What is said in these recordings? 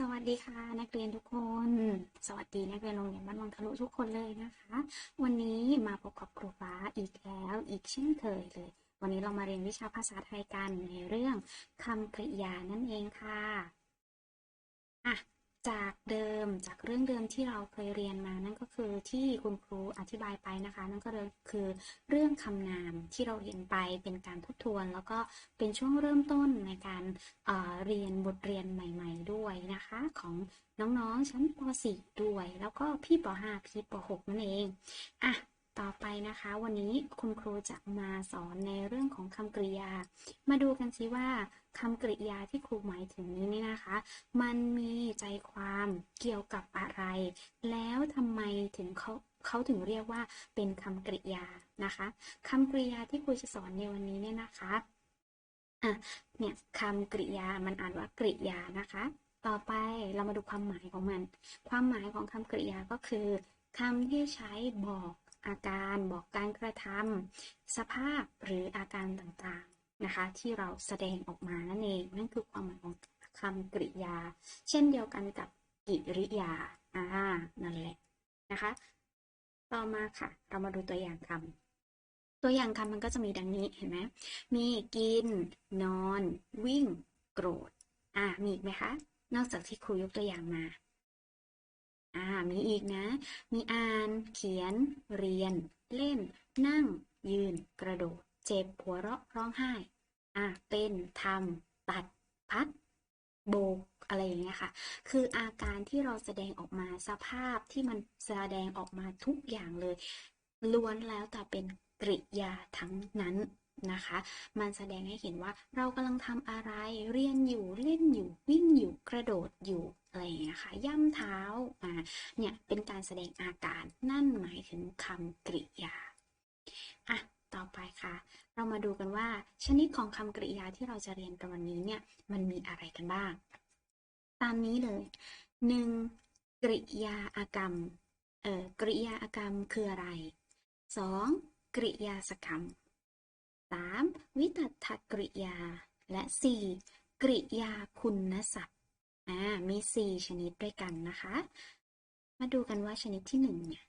สวัสดีค่ะ นักเรียนทุกคน สวัสดีนักเรียนโรงเรียนบ้านวังทะลุทุกคนเลยนะคะ วันนี้มาพบกับครูฟ้าอีกแล้ว อีกเช่นเคยเลย วันนี้เรามาเรียนวิชาภาษาไทยกันในเรื่องคำกริยานั่นเองค่ะอะ จากเดิมจากเรื่องเดิมที่เราเคยเรียนมานั่นก็คือที่คุณครูอธิบายไปนะคะ นั่นก็คือเรื่องคำนามที่เราเรียนไปเป็นการทบทวน แล้วก็เป็นช่วงเริ่มต้นในการเเรียนบทเรียนใหม่ ๆ ด้วยนะคะ ของน้องๆชั้นป .4 ด้วย แล้วก็พี่ป .5 พี่ป .6 นั่นเองอะ ต่อไปนะคะ วันนี้คุณครูจะมาสอนในเรื่องของคำกริยา มาดูกันสิว่าคำกริยาที่ครูหมายถึงนี้นี่นะคะ มันมีใจความเกี่ยวกับอะไร แล้วทำไมถึงเขาเขาถึงเรียกว่าเป็นคำกริยานะคะคำกริยาที่ครูจะสอนในวันนี้เนี่ยนะคะอะเนี่ยคำกริยามันอ่านว่ากริยานะคะ ต่อไปเรามาดูความหมายของมัน ความหมายของคำกริยาก็คือคำที่ใช้บอก อาการบอกการกระทำสภาพหรืออาการต่างๆนะคะ ที่เราแสดงออกมานั่นเองนั่นคือความหมายของคำกริยา เช่นเดียวกันกับกิริยาอ่านั่นแหละนะคะ ต่อมาค่ะ เรามาดูตัวอย่างคำตัวอย่างคำมันก็จะมีดังนี้เห็นไหมมีกิน นอน วิ่ง โกรธอ่ามีอีกไหมคะ นอกจากที่ครูยกตัวอย่างมา อ่า มีอีกนะ มีอ่าน เขียน เรียน เล่น นั่ง ยืน กระโดด เจ็บ หัวเราะ ร้องไห้ อ่าเต้นทำตัด พัด โบก อะไรอย่างเงี้ยค่ะ คืออาการที่เราแสดงออกมาสภาพที่มันแสดงออกมาทุกอย่างเลย ล้วนแล้วแต่เป็นกริยาทั้งนั้น นะคะ มันแสดงให้เห็นว่าเรากำลังทำอะไร เรียนอยู่ เล่นอยู่ วิ่งอยู่ กระโดดอยู่ อะไรอย่างเงี้ยค่ะ ย่ำเท้า อ่า เนี่ย เป็นการแสดงอาการ นั่นหมายถึงคำกริยา อะ ต่อไปค่ะ เรามาดูกันว่า ชนิดของคำกริยาที่เราจะเรียนกันวันนี้เนี่ย มันมีอะไรกันบ้าง ตามนี้เลยหนึ่งกริยาอากรรม เอ่อ กริยาอากรรมคืออะไรสองกริยาสกรรม 3. วิตัถกริยา และ 4. กริยาคุณศัพท์อ่ามี 4 ชนิดด้วยกันนะคะ มาดูกันว่าชนิดที่1เนี่ย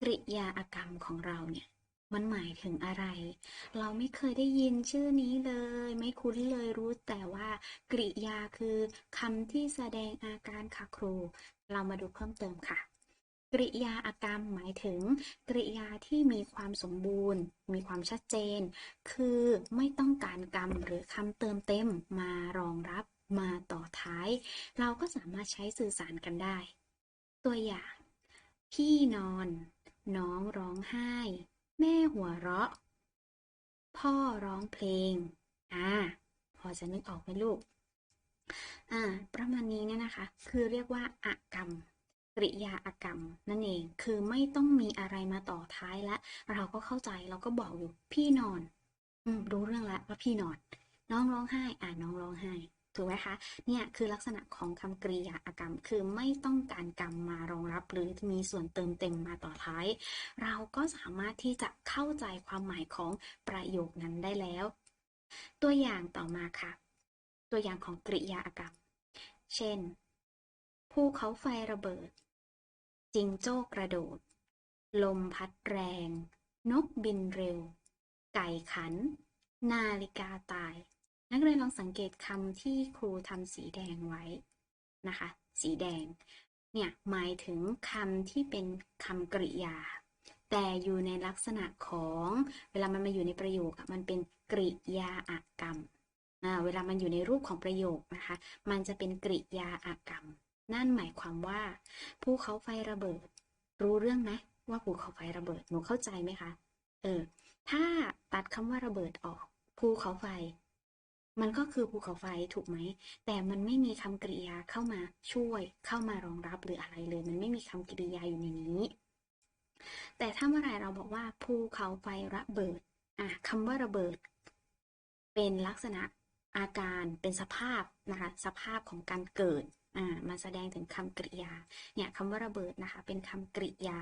กริยาอากรรมของเราเนี่ยมันหมายถึงอะไร เราไม่เคยได้ยินชื่อนี้เลย ไม่คุ้นเลยรู้แต่ว่า กริยาคือคำที่แสดงอาการค่ะครู เรามาดูเพิ่มเติมค่ะ กริยาอากรรมหมายถึง กริยาที่มีความสมบูรณ์ มีความชัดเจน คือไม่ต้องการกรรมหรือคำเติมเต็มมารองรับมาต่อท้าย เราก็สามารถใช้สื่อสารกันได้ ตัวอย่าง พี่นอน น้องร้องไห้ แม่หัวเราะ พ่อร้องเพลง อ่า พอจะนึกออกไหมลูก อ่า ประมาณนี้เนี่ยนะคะ คือเรียกว่าอากรรม กริยาอากรรม นั่นเอง คือไม่ต้องมีอะไรมาต่อท้ายและ เราก็เข้าใจเราก็บอกอยู่พี่นอน อืมรู้เรื่องแล้วว่าพี่นอน น้องร้องไห้ อ่าน้องร้องไห้ถูกไหมคะเนี่ยคือลักษณะของคำกริยาอากรรม คือไม่ต้องการกรรมมารองรับ หรือมีส่วนเติมเต็มมาต่อท้าย เราก็สามารถที่จะเข้าใจความหมายของประโยคนั้นได้แล้ว ตัวอย่างต่อมาค่ะ ตัวอย่างของกริยาอากรรม เช่น ภูเขาไฟระเบิด จิงโจ้กระโดด ลมพัดแรง นกบินเร็ว ไก่ขัน นาฬิกาตาย นักเรียนลองสังเกตคำที่ครูทำสีแดงไว้นะคะ สีแดง เนี่ยหมายถึงคำที่เป็นคำกริยา แต่อยู่ในลักษณะของเวลามันมาอยู่ในประโยคมันเป็นกริยาอากรรม เวลามันอยู่ในรูปของประโยคนะคะ มันจะเป็นกริยาอากรรม นั่นหมายความว่าภูเขาไฟระเบิด รู้เรื่องไหมว่าภูเขาไฟระเบิดหนูเข้าใจไหมคะเออถ้าตัดคำว่าระเบิดออกภูเขาไฟ มันก็คือภูเขาไฟถูกไหม แต่มันไม่มีคำกริยาเข้ามาช่วยเข้ามารองรับหรืออะไรเลย มันไม่มีคำกริยาอยู่ในนี้ แต่ถ้าเมื่อไรเราบอกว่าภูเขาไฟระเบิดอะคำว่าระเบิด เป็นลักษณะอาการเป็นสภาพนะคะสภาพของการเกิด มาแสดงถึงคำกริยา เนี่ยคำว่าระเบิดนะคะ เป็นคำกริยา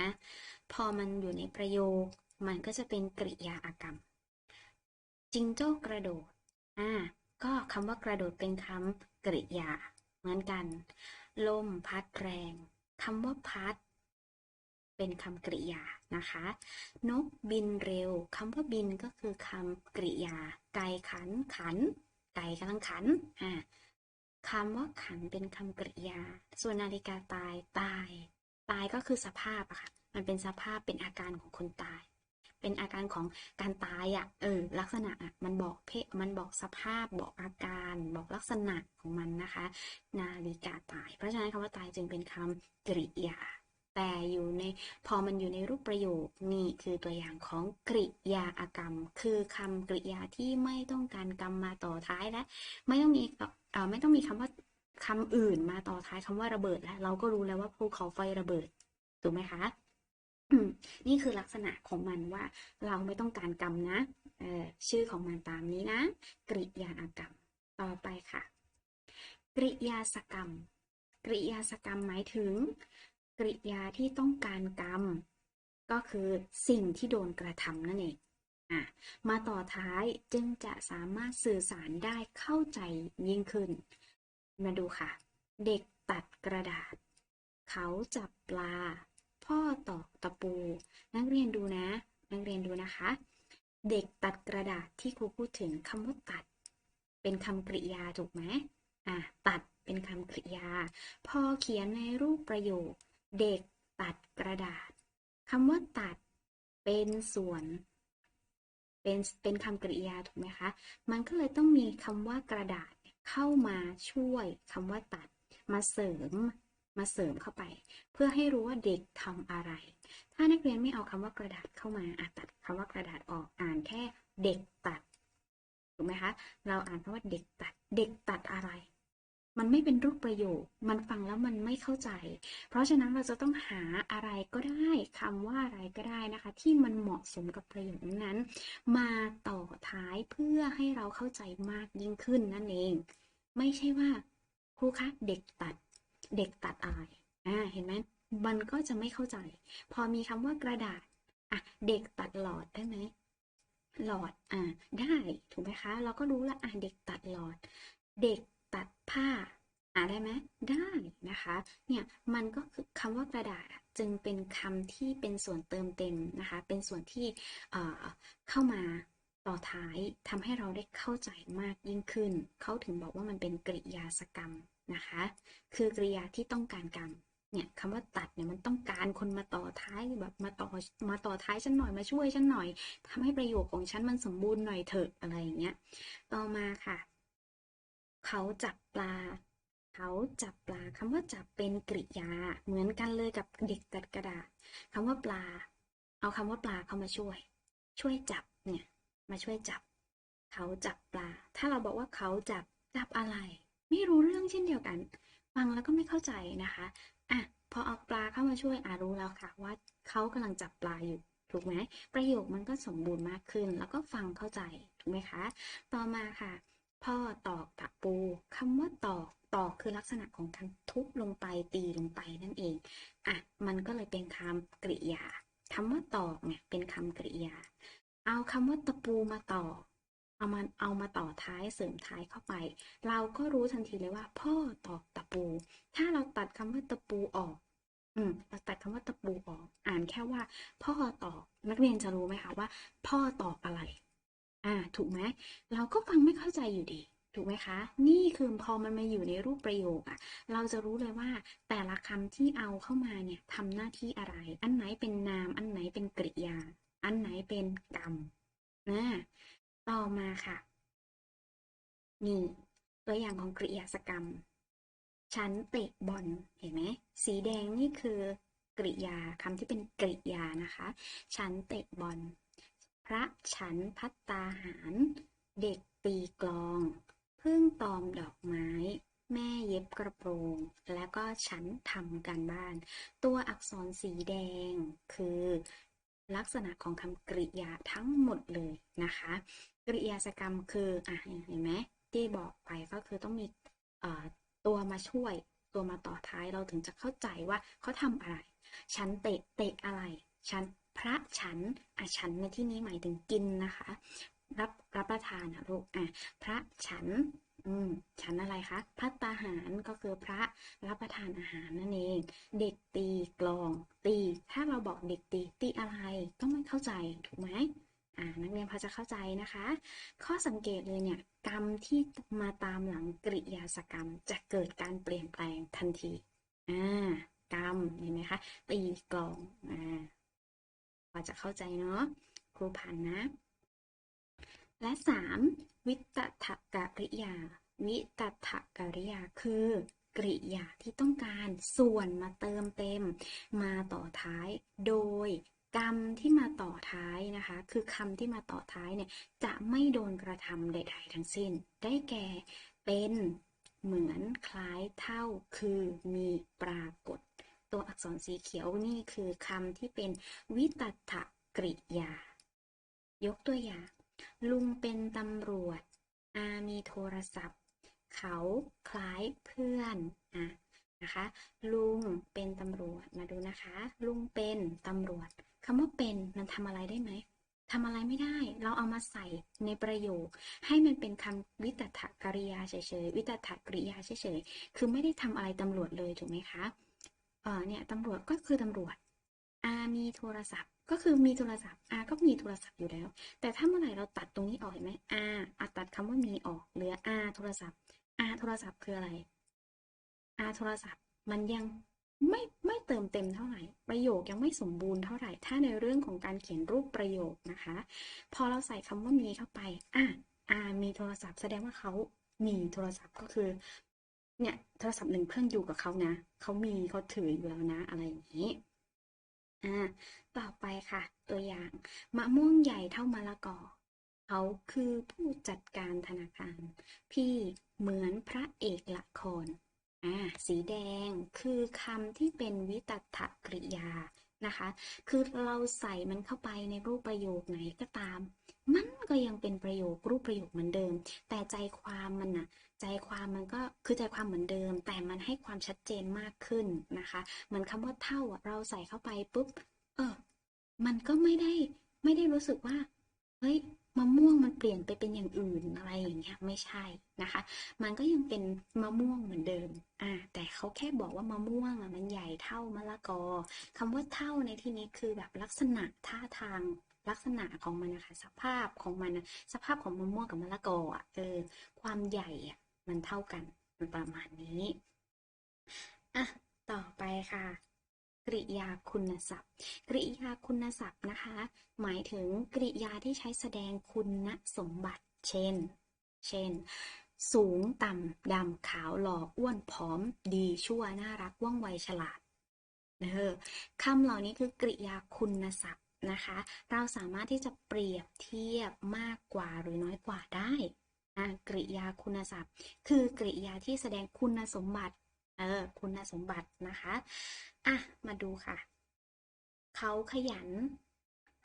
นะ พอมันอยู่ในประโยค มันก็จะเป็นกริยาอากรรม จิงโจ้กระโดด อ่า ก็คำว่ากระโดดเป็นคำกริยา เหมือนกัน ลมพัดแรง คำว่าพัด เป็นคำกริยา นะคะ นกบินเร็ว คำว่าบินก็คือคำกริยา ไก่ขัน ขัน ไก่กำลังขัน อ่า คำว่าขันเป็นคำกริยา ส่วนนาฬิกาตายตาย ตายก็คือสภาพอะค่ะ มันเป็นสภาพเป็นอาการของคนตาย เป็นอาการของการตายอะเออ ลักษณะอะมันบอกเพศมันบอกสภาพ บอกอาการ บอกลักษณะของมันนะคะ นาฬิกาตาย เพราะฉะนั้นคำว่าตายจึงเป็นคำกริยา แต่อยู่ในพอมันอยู่ในรูปประโยคนี่คือตัวอย่างของกริยาอากรรม คือคำกริยาที่ไม่ต้องการกรรมมาต่อท้ายและ ไม่ต้องมี ไม่ต้องมีคำว่าคำอื่นมาต่อท้ายคำว่าระเบิดแล้วเราก็รู้แล้วว่าภูเขาไฟระเบิดถูกไหมคะนี่คือลักษณะของมันว่าเราไม่ต้องการกรรมนะเออชื่อของมันตามนี้นะ กริยาอากรรม ต่อไปค่ะ กริยาสกรรม กริยาสกรรมหมายถึง กริยาที่ต้องการกรรม ก็คือสิ่งที่โดนกระทำนั่นเอง มาต่อท้ายจึงจะสามารถสื่อสารได้เข้าใจยิ่งขึ้น มาดูค่ะ เด็กตัดกระดาษ เขาจับปลา พ่อตอกตะปู นักเรียนดูนะ นักเรียนดูนะคะ เด็กตัดกระดาษที่ครูพูดถึงคำว่าตัด เป็นคำกริยาถูกไหมอะตัดเป็นคำกริยา พอเขียนในรูปประโยค เด็กตัดกระดาษคำว่าตัด เป็นส่วน เป็นเป็นคำกริยาถูกไหมคะ มันก็เลยต้องมีคำว่ากระดาษเข้ามาช่วยคำว่าตัด มาเสริม มาเสริมเข้าไป เพื่อให้รู้ว่าเด็กทำอะไร ถ้านักเรียนไม่เอาคำว่ากระดาษเข้ามาอาจตัดคำว่ากระดาษออกอ่านแค่เด็กตัดถูกไหมคะ เราอ่านคำว่าเด็กตัด เด็กตัดอะไร มันไม่เป็นรูปประโยค มันฟังแล้วมันไม่เข้าใจ เพราะฉะนั้นเราจะต้องหาอะไรก็ได้คำว่าอะไรก็ได้นะคะ ที่มันเหมาะสมกับประโยคนั้น มาต่อท้ายเพื่อให้เราเข้าใจมากยิ่งขึ้นนั่นเอง ไม่ใช่ว่าครูคะเด็กตัด เด็กตัดอะไรอ่าเห็นไหมมันก็จะไม่เข้าใจ พอมีคำว่ากระดาษอะเด็กตัดหลอดได้ไหมหลอดอ่าได้ถูกไหมคะ เราก็รู้ละอะเด็กตัดหลอด เด็ก ตัดผ้าอ่าได้ไหมได้นะคะเนี่ยมันก็คือคำว่ากระดาษจึงเป็นคำที่เป็นส่วนเติมเต็มนะคะ เป็นส่วนที่เเข้ามาต่อท้ายทำให้เราได้เข้าใจมากยิ่งขึ้น เขาถึงบอกว่ามันเป็นกริยาสกรรมนะคะ คือกริยาที่ต้องการกรรมเนี่ยคำว่าตัดเนี่ยมันต้องการคนมาต่อท้ายแบบมาต่อมาต่อท้ายฉันหน่อยมาช่วยฉันหน่อยทำให้ประโยคของฉันมันสมบูรณ์หน่อยเถอะอะไรอย่างเงี้ยต่อมาค่ะ เขาจับปลา เขาจับปลาคำว่าจับเป็นกริยา เหมือนกันเลยกับเด็กตัดกระดาษคำว่าปลา เอาคำว่าปลาเข้ามาช่วย ช่วยจับเนี่ยมาช่วยจับ เขาจับปลา ถ้าเราบอกว่าเขาจับจับอะไร ไม่รู้เรื่องเช่นเดียวกัน ฟังแล้วก็ไม่เข้าใจนะคะอะพอเอาปลาเข้ามาช่วยอ่ารู้แล้วค่ะว่าเขากำลังจับปลาอยู่ถูกไหมประโยคมันก็สมบูรณ์มากขึ้น แล้วก็ฟังเข้าใจถูกไหมคะ ต่อมาค่ะ พ่อตอกตะปูคำว่าตอกตอกคือลักษณะของการทุบลงไปตีลงไปนั่นเองอะมันก็เลยเป็นคำกริยาคำว่าตอกเนี่ยเป็นคำกริยา เอาคำว่าตะปูมาต่อ เอามาเอามาต่อท้ายเสริมท้ายเข้าไป เราก็รู้ทันทีเลยว่า พ่อตอกตะปู ถ้าเราตัดคำว่าตะปูออก อืมเราตัดคำว่าตะปูออก อ่านแค่ว่า พ่อตอกนักเรียนจะรู้ไหมคะว่า พ่อตอกอะไร อ่าถูกไหมเราก็ฟังไม่เข้าใจอยู่ดี ถูกไหมคะ นี่คือพอมันมาอยู่ในรูปประโยคอะเราจะรู้เลยว่าแต่ละคำที่เอาเข้ามาเนี่ยทำหน้าที่อะไร อันไหนเป็นนาม อันไหนเป็นกริยา อันไหนเป็นกรรมนะต่อมาค่ะ นี่ ตัวอย่างของกริยาสกรรม ฉันเตะบอลเห็นไหมสีแดงนี่คือกริยาคำที่เป็นกริยานะคะ ฉันเตะบอล พระฉันพัตตาหาร เด็กตีกลอง พึ่งตอมดอกไม้ แม่เย็บกระโปรง แล้วก็ฉันทำการบ้าน ตัวอักษรสีแดงคือ ลักษณะของคำกริยาทั้งหมดเลยนะคะ กริยาสกรรมคืออะเห็นไหมที่บอกไปก็คือต้องมีตัวมาช่วยตัวมาต่อท้ายเราถึงจะเข้าใจว่าเขาทำอะไร ฉันเตะเตะอะไร ฉันพระฉันอะฉันในที่นี้หมายถึงกินนะคะ รับรับประทานนะลูกอะพระฉันอืมฉันอะไรคะภัตตาหารก็คือพระรับประทานอาหารนั่นเอง เด็กตีกลองตี ถ้าเราบอกเด็กตีตีอะไรก็ไม่เข้าใจถูกไหมอ่านักเรียนพอจะเข้าใจนะคะ ข้อสังเกตเลยเนี่ย กรรมที่มาตามหลังกริยาสกรรมจะเกิดการเปลี่ยนแปลงทันทีอ่ากรรมเห็นไหมคะตีกลองอ่า พอจะเข้าใจเนาะครูผ่านนะ และสามวิตถกริยา วิตถกริยาคือกริยาที่ต้องการส่วนมาเติมเต็ม มาต่อท้ายโดยกรรมที่มาต่อท้ายนะคะ คือคำที่มาต่อท้ายเนี่ยจะไม่โดนกระทำใด ๆ ทั้งสิ้น ได้แก่เป็นเหมือนคล้ายเท่าคือมีปรากฏ ตัวอักษรสีเขียวนี่คือคำที่เป็นวิตัถกริยา ยกตัวอย่าง ลุงเป็นตำรวจ อามีโทรศัพท์ เขาคล้ายเพื่อนอะนะคะ ลุงเป็นตำรวจมาดูนะคะ ลุงเป็นตำรวจคำว่าเป็นมันทำอะไรได้ไหมทำอะไรไม่ได้ เราเอามาใส่ในประโยค ให้มันเป็นคำวิตถกริยาเฉยๆ วิตถกริยาเฉยๆ คือไม่ได้ทำอะไรตำรวจเลยถูกไหมคะ เออเนี่ยตำรวจก็คือตำรวจอามีโทรศัพท์ ก็คือมีโทรศัพท์อาก็มีโทรศัพท์อยู่แล้ว แต่ถ้าเมื่อไหร่เราตัดตรงนี้ออกเห็นไหมอาอาตัดคำว่ามีออกเหลืออาโทรศัพท์อาโทรศัพท์คืออะไรอาโทรศัพท์มันยังไม่ไม่เติมเต็มเท่าไหร่ ประโยคยังไม่สมบูรณ์เท่าไหร่ ถ้าในเรื่องของการเขียนรูปประโยคนะคะ พอเราใส่คำว่ามีเข้าไปอะอามีโทรศัพท์แสดงว่าเขามีโทรศัพท์ก็คือ เนี่ยโทรศัพท์หนึ่งเครื่องอยู่กับเขานะเขามีเขาถืออยู่แล้วนะอะไรอย่างนี้อ่าต่อไปค่ะ ตัวอย่างมะม่วงใหญ่เท่ามะละกอเขาคือผู้จัดการธนาคาร พี่เหมือนพระเอกละครอ่าสีแดงคือคำที่เป็นวิตถกริยา นะคะ คือเราใส่มันเข้าไปในรูปประโยคไหนก็ตาม มันก็ยังเป็นประโยครูปประโยคเหมือนเดิม แต่ใจความมันน่ะใจความมันก็คือใจความเหมือนเดิม แต่มันให้ความชัดเจนมากขึ้นนะคะ เหมือนคำว่าเท่าอะเราใส่เข้าไปปุ๊บ เออ มันก็ไม่ได้ไม่ได้รู้สึกว่า เฮ้ย มะม่วงมันเปลี่ยนไปเป็นอย่างอื่นอะไรอย่างเงี้ยไม่ใช่นะคะ มันก็ยังเป็นมะม่วงเหมือนเดิมอ่าแต่เขาแค่บอกว่ามะม่วงอะมันใหญ่เท่ามะละกอคำว่าเท่าในที่นี้คือแบบลักษณะท่าทางลักษณะของมันนะคะสภาพของมันสภาพของมะม่วงกับมะละกออะเออความใหญ่อะมันเท่ากันมันประมาณนี้อะต่อไปค่ะ กริยาคุณศัพท์ กริยาคุณศัพท์นะคะ หมายถึงกริยาที่ใช้แสดงคุณสมบัติ เช่น เช่น สูงต่ำดำขาวหล่ออ้วนผอม ดีชั่วน่ารักว่องไวฉลาดเออคำเหล่านี้คือกริยาคุณศัพท์นะคะ เราสามารถที่จะเปรียบเทียบมากกว่าหรือน้อยกว่าได้กริยาคุณศัพท์ คือกริยาที่แสดงคุณสมบัติ เออคุณสมบัตินะคะอะมาดูค่ะ เขาขยัน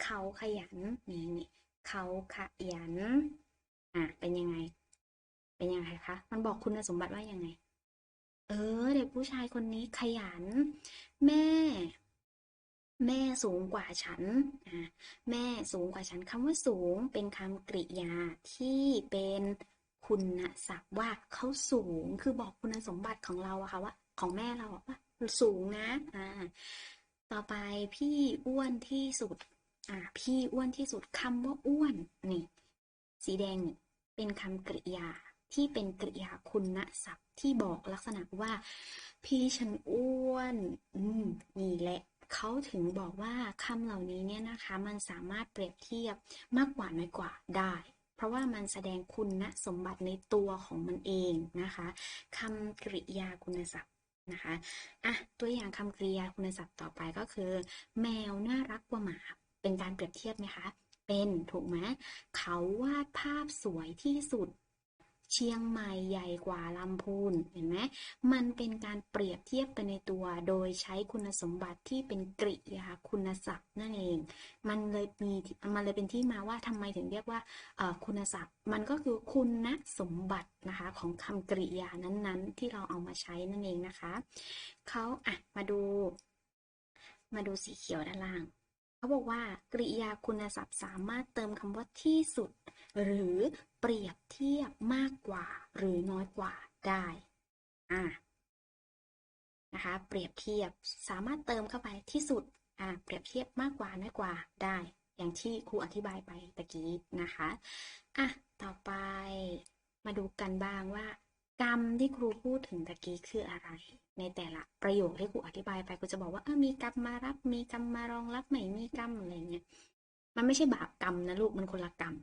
เขาขยันนี่นี่เขาขยันอะเป็นยังไง เป็นยังไงคะมันบอกคุณสมบัติว่ายังไง เออ เด็กผู้ชายคนนี้ขยัน แม่แม่สูงกว่าฉันอะแม่สูงกว่าฉันคำว่าสูงเป็นคำกริยาที่เป็น คุณศัพท์ว่าเขาสูงคือบอกคุณสมบัติของเราอะค่ะว่า ของแม่เราว่าสูงนะอ่าต่อไปพี่อ้วนที่สุดอ่าพี่อ้วนที่สุดคำว่าอ้วนนี่ สีแดงนี่เป็นคำกริยาที่เป็นกริยาคุณศัพท์ที่บอกลักษณะว่า พี่ฉันอ้วน อืมนี่แหละเขาถึงบอกว่าคำเหล่านี้เนี่ยนะคะ มันสามารถเปรียบเทียบมากกว่าน้อยกว่าได้ เพราะว่ามันแสดงคุณสมบัติในตัวของมันเองนะคะคำกริยาคุณศัพท์นะคะอะตัวอย่างคำกริยาคุณศัพท์ต่อไปก็คือ แมวน่ารักกว่าหมา เป็นการเปรียบเทียบไหมคะ เป็นถูกไหมเขาวาดภาพสวยที่สุด เชียงใหม่ใหญ่กว่าลำพูนเห็นไหมมันเป็นการเปรียบเทียบไปในตัว โดยใช้คุณสมบัติที่เป็นกริยาคุณศัพท์นั่นเอง มันเลยมีมันเลยเป็นที่มาว่าทำไมถึงเรียกว่าคุณศัพท์ มันก็คือคุณสมบัตินะคะของคำกริยานั้นๆ ที่เราเอามาใช้นั่นเองนะคะเขาอะมาดู มาดูสีเขียวด้านล่าง เขาบอกว่ากริยาคุณศัพท์สามารถเติมคำว่าที่สุด หรือเปรียบเทียบมากกว่า หรือน้อยกว่าได้อ่านะคะเปรียบเทียบสามารถเติมเข้าไปที่สุดอ่าเปรียบเทียบมากกว่าน้อยกว่าได้ อย่างที่ครูอธิบายไปตะกี้นะคะอะต่อไปมาดูกันบ้างว่า กรรมที่ครูพูดถึงตะกี้คืออะไร ในแต่ละประโยคที่ครูอธิบายไปครูจะบอกว่าเออมีกรรมมารับ มีกรรมมารองรับไม่มีกรรมอะไรเงี้ยมันไม่ใช่บาปกรรมนะลูกมันคนละกรรม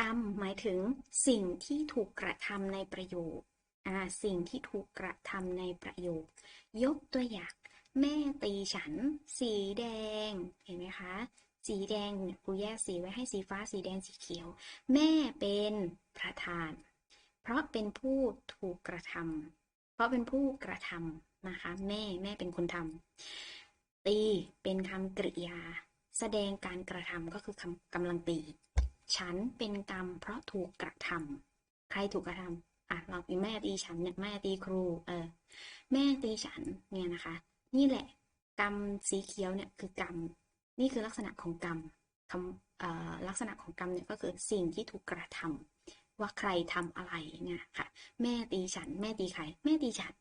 กรรมหมายถึงสิ่งที่ถูกกระทำในประโยคอ่าสิ่งที่ถูกกระทำในประโยค ยกตัวอย่างแม่ตีฉัน สีแดง เห็นไหมคะ สีแดงเนี่ยครูแยกสีไว้ให้สีฟ้าสีแดงสีเขียว แม่เป็นประธาน เพราะเป็นผู้ถูกกระทำ เพราะเป็นผู้กระทำนะคะ แม่แม่เป็นคนทำตีเป็นคำกริยา แสดงการกระทำก็คือคำกำลังตี ฉันเป็นกรรมเพราะถูกกระทำใครถูกกระทำอะเราแม่ตีฉันเนี่ยแม่ตีครูเออแม่ตีฉันเนี่ยนะคะ นี่แหละกรรมสีเขียวเนี่ยคือกรรม นี่คือลักษณะของกรรมคำลักษณะของกรรมเนี่ยก็คือสิ่งที่ถูกกระทำ ว่าใครทำอะไรเนี่ยค่ะ แม่ตีฉัน แม่ตีใคร แม่ตีฉัน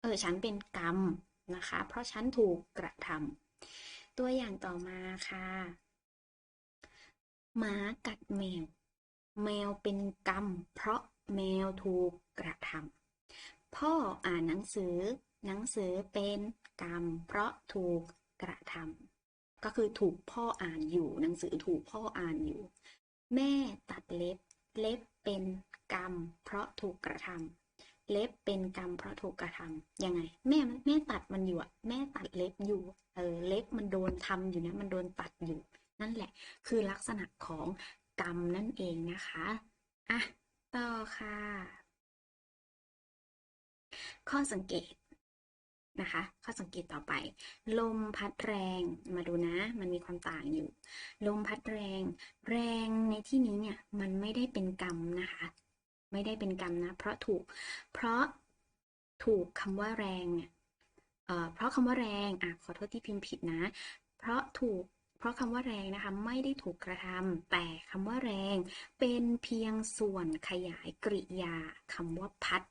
เออ ฉันเป็นกรรมนะคะ เพราะฉันถูกกระทำตัวอย่างต่อมาค่ะหมากัดแมว แมวเป็นกรรม เพราะแมวถูกกระทำพ่ออ่านหนังสือ หนังสือเป็นกรรม เพราะถูกกระทำก็คือถูกพ่ออ่านอยู่ หนังสือถูกพ่ออ่านอยู่ แม่ตัดเล็บ เล็บ เป็นกรรม เพราะถูกกระทำเล็บเป็นกรรมเพราะถูกกระทำยังไง แม่แม่ตัดมันอยู่อะแม่ตัดเล็บอยู่เออเล็บมันโดนทำอยู่นะมันโดนตัดอยู่ นั่นแหละ คือลักษณะของกรรมนั่นเองนะคะอะต่อค่ะ ข้อสังเกต นะคะ ข้อสังเกตต่อไป ลมพัดแรง มาดูนะ มันมีความต่างอยู่ ลมพัดแรง แรงในที่นี้เนี่ย มันไม่ได้เป็นกรรมนะคะ ไม่ได้เป็นกรรมนะ เพราะถูก เพราะถูกคำว่าแรงเนี่ยเเพราะคำว่าแรง อะ ขอโทษที่พิมพ์ผิดนะ เพราะถูก เพราะคำว่าแรงนะคะ ไม่ได้ถูกกระทำ แต่คำว่าแรง เป็นเพียงส่วนขยายกริยาคำว่าพัด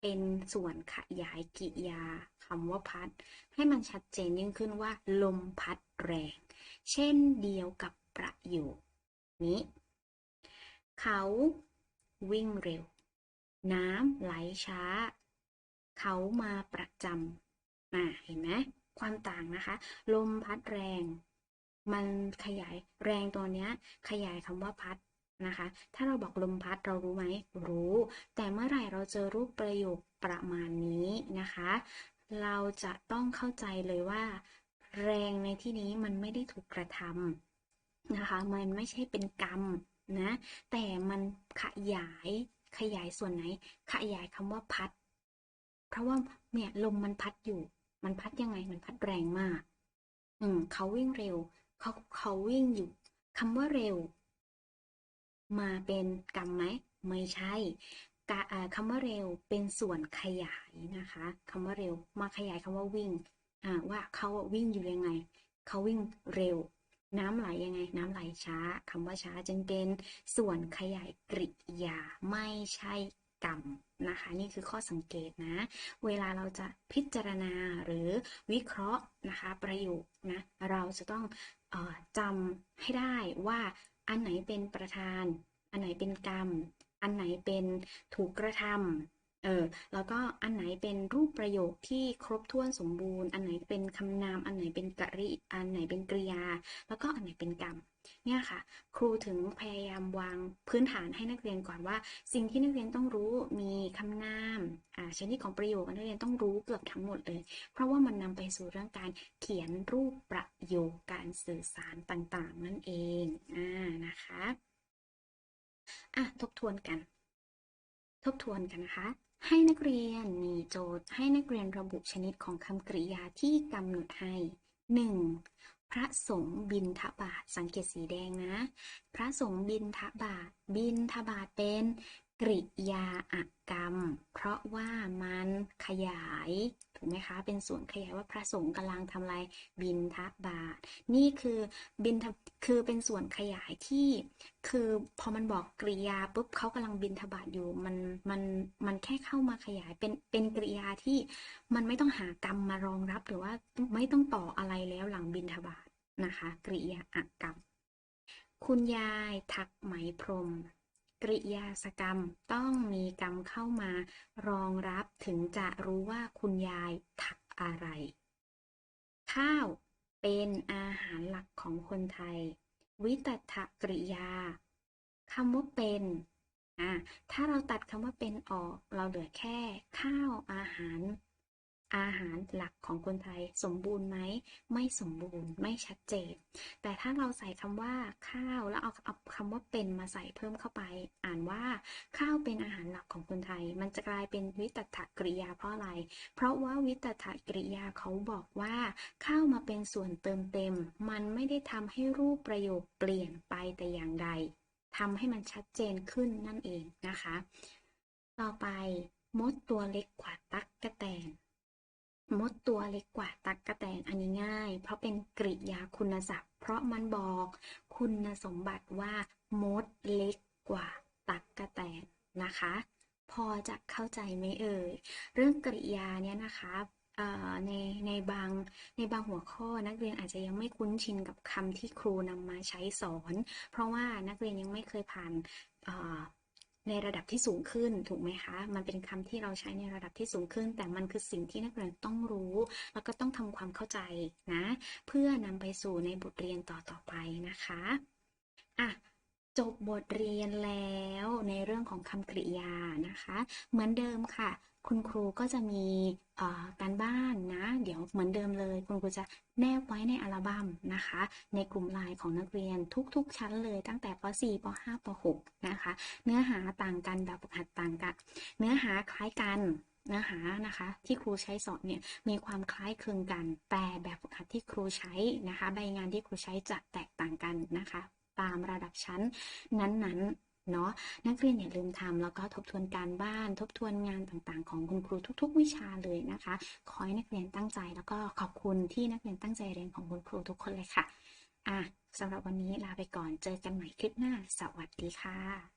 เป็นส่วนขยายกริยาคำว่าพัด ให้มันชัดเจนยิ่งขึ้นว่า ลมพัดแรง เช่นเดียวกับประโยคนี้ เขาวิ่งเร็ว น้ำไหลช้า เขามาประจำอ่าเห็นไหมความต่างนะคะ ลมพัดแรง มันขยายแรงตัวเนี้ย ขยายคำว่าพัด นะคะ ถ้าเราบอกลมพัดเรารู้ไหมรู้ แต่เมื่อไหร่เราเจอรูปประโยคประมาณนี้นะคะ เราจะต้องเข้าใจเลยว่า แรงในที่นี้มันไม่ได้ถูกกระทำนะคะ มันไม่ใช่เป็นกรรมนะ แต่มันขยายขยายส่วนไหน ขยายคำว่าพัด เพราะว่าเนี่ยลมมันพัดอยู่ มันพัดยังไง มันพัดแรงมาก อืมเขาวิ่งเร็ว เขาเขาวิ่งอยู่คำว่าเร็ว มาเป็นกรรมไหมไม่ใช่คำว่าเร็วเป็นส่วนขยายนะคะคำว่าเร็วมาขยายคำว่าวิ่งว่าเขาวิ่งอยู่ยังไงเขาวิ่งเร็ว น้ำไหลยังไง น้ำไหลช้าคำว่าช้าจึงเป็นส่วนขยายกริยาไม่ใช่กรรมนะคะ นี่คือข้อสังเกตนะ เวลาเราจะพิจารณาหรือวิเคราะห์นะคะ ประโยคนะเราจะต้องออจำให้ได้ว่า อันไหนเป็นประธาน อันไหนเป็นกรรม อันไหนเป็นถูกกระทำเออแล้วก็อันไหนเป็นรูปประโยคที่ครบถ้วนสมบูรณ์ อันไหนเป็นคำนาม อันไหนเป็นกริ อันไหนเป็นกริยา แล้วก็อันไหนเป็นกรรม เนี่ยค่ะ ครูถึงพยายามวางพื้นฐานให้นักเรียนก่อนว่า สิ่งที่นักเรียนต้องรู้มีคำนามอ่าชนิดของประโยคนักเรียนต้องรู้เกือบทั้งหมดเลย เพราะว่ามันนำไปสู่เรื่องการเขียนรูปประโยคการสื่อสารต่างๆ นั่นเองอ่านะคะอะทบทวนกัน ทบทวนกันนะคะให้นักเรียนมีโจทย์ให้นักเรียนระบุชนิดของคำกริยาที่กำหนดให้ 1. พระสงฆ์บินทบาทสังเกตสีแดงนะ พระสงฆ์บินทบาทบินทบาทเป็น กริยาอักรรม เพราะว่ามันขยายถูกไหมคะ เป็นส่วนขยายว่าพระสงฆ์กำลังทำอะไรบินทบาท นี่คือบินทคือเป็นส่วนขยายที่คือพอมันบอกกริยาปุ๊บเขากำลังบินทบาทอยู่มันมันมันแค่เข้ามาขยายเป็นเป็นกริยาที่มันไม่ต้องหากรรมมารองรับหรือว่าไม่ต้องต่ออะไรแล้วหลังบินทบาทนะคะ กริยาอากรรม คุณยายถักไหมพรม กริยาสกรรมต้องมีกรรมเข้ามารองรับถึงจะรู้ว่าคุณยายถักอะไร ข้าวเป็นอาหารหลักของคนไทย วิตถกริยาคำว่าเป็นอะถ้าเราตัดคำว่าเป็นออก เราเหลือแค่ข้าวอาหาร อาหารหลักของคนไทยสมบูรณ์ไหม ไม่สมบูรณ์ไม่ชัดเจน แต่ถ้าเราใส่คำว่าข้าวแล้วเอาเอาคำว่าเป็นมาใส่เพิ่มเข้าไป อ่านว่า ข้าวเป็นอาหารหลักของคนไทย มันจะกลายเป็นวิตถกริยาเพราะอะไร เพราะว่าวิตถกริยาเขาบอกว่า ข้าวมาเป็นส่วนเติมเต็ม มันไม่ได้ทำให้รูปประโยคเปลี่ยนไปแต่อย่างใดทำให้มันชัดเจนขึ้นนั่นเองนะคะ ต่อไปมดตัวเล็กกว่าตั๊กกะแตน มดตัวเล็กกว่าตักกะแตนอันนี้ง่าย เพราะเป็นกริยาคุณศัพท์ เพราะมันบอกคุณสมบัติว่า มดเล็กกว่าตักกะแตนนะคะ พอจะเข้าใจไหมเอ่ย เรื่องกริยาเนี่ยนะคะในในบางในบางหัวข้อนักเรียนอาจจะยังไม่คุ้นชินกับคำที่ครูนำมาใช้สอน เพราะว่านักเรียนยังไม่เคยผ่าน ในระดับที่สูงขึ้นถูกไหมคะ มันเป็นคำที่เราใช้ในระดับที่สูงขึ้น แต่มันคือสิ่งที่นักเรียนต้องรู้ แล้วก็ต้องทำความเข้าใจนะ เพื่อนำไปสู่ในบทเรียนต่อๆไปนะคะอะ จบบทเรียนแล้วในเรื่องของคำกริยานะคะ เหมือนเดิมค่ะ คุณครูก็จะมีการบ้านนะ เดี๋ยวเหมือนเดิมเลย คุณครูจะแนบไว้ในอัลบั้มนะคะ ในกลุ่มไลน์ของนักเรียนทุก ๆ ชั้นเลยตั้งแต่ป .4 ป .5 ป .6 นะคะ เนื้อหาต่างกันแบบฝึกหัดต่างกัน เนื้อหาคล้ายกันเนื้อหานะคะที่ครูใช้สอนเนี่ยมีความคล้ายคลึงกัน แต่แบบฝึกหัดที่ครูใช้นะคะ ใบงานที่ครูใช้จะแตกต่างกันนะคะ ตามระดับชั้นนั้นๆ เนาะนักเรียนอย่าลืมทำแล้วก็ทบทวนการบ้าน ทบทวนงานต่างๆ ของคุณครูทุก ๆ วิชาเลยนะคะ ขอให้นักเรียนตั้งใจแล้วก็ขอบคุณที่นักเรียนตั้งใจเรียนของคุณครูทุกคนเลยค่ะอะสำหรับวันนี้ลาไปก่อนเจอกันใหม่คลิปหน้า สวัสดีค่ะ